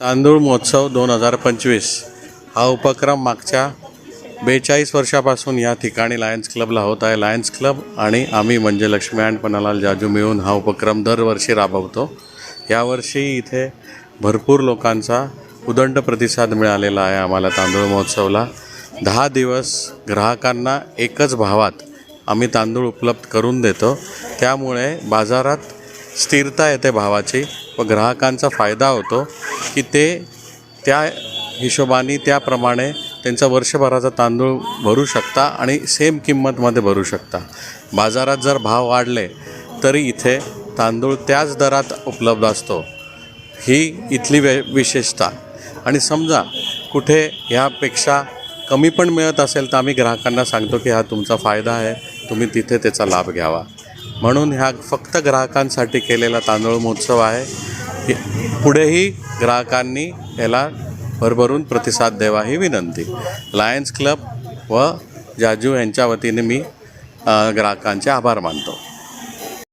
तांदूळ महोत्सव दोन हजार पंचवीस हा उपक्रम मागच्या बेचाळीस वर्षापासून या ठिकाणी लायन्स क्लबला होत आहे. लायन्स क्लब आणि आम्ही म्हणजे लक्ष्मी अँड पन्नालाल जाजू मिळून हा उपक्रम दरवर्षी राबवतो. यावर्षी इथे भरपूर लोकांचा उदंड प्रतिसाद मिळालेला आहे आम्हाला तांदूळ महोत्सवला. दहा दिवस ग्राहकांना एकच भावात आम्ही तांदूळ उपलब्ध करून देतो. त्यामुळे बाजारात स्थिरता येते भावाची व ग्राहकांचा फायदा होतो की ते त्या हिशोबाने त्याप्रमाणे त्यांचा वर्षभराचा तांदूळ भरू शकता आणि सेम किंमतमध्ये भरू शकता. बाजारात जर भाव वाढले तरी इथे तांदूळ त्याच दरात उपलब्ध असतो. ही इथली वे विशेषता. आणि समजा कुठे ह्यापेक्षा कमी पण मिळत असेल तर आम्ही ग्राहकांना सांगतो की हा तुमचा फायदा आहे तुम्ही तिथे त्याचा लाभ घ्यावा. म्हणून ह्या फक्त ग्राहकांसाठी केलेला तांदूळ महोत्सव आहे. पुढेही ग्राहकांनी याला भरभरून प्रतिसाद द्यावा ही विनंती. लायन्स क्लब व जाजू यांच्या वतीने मी ग्राहकांचे आभार मानतो.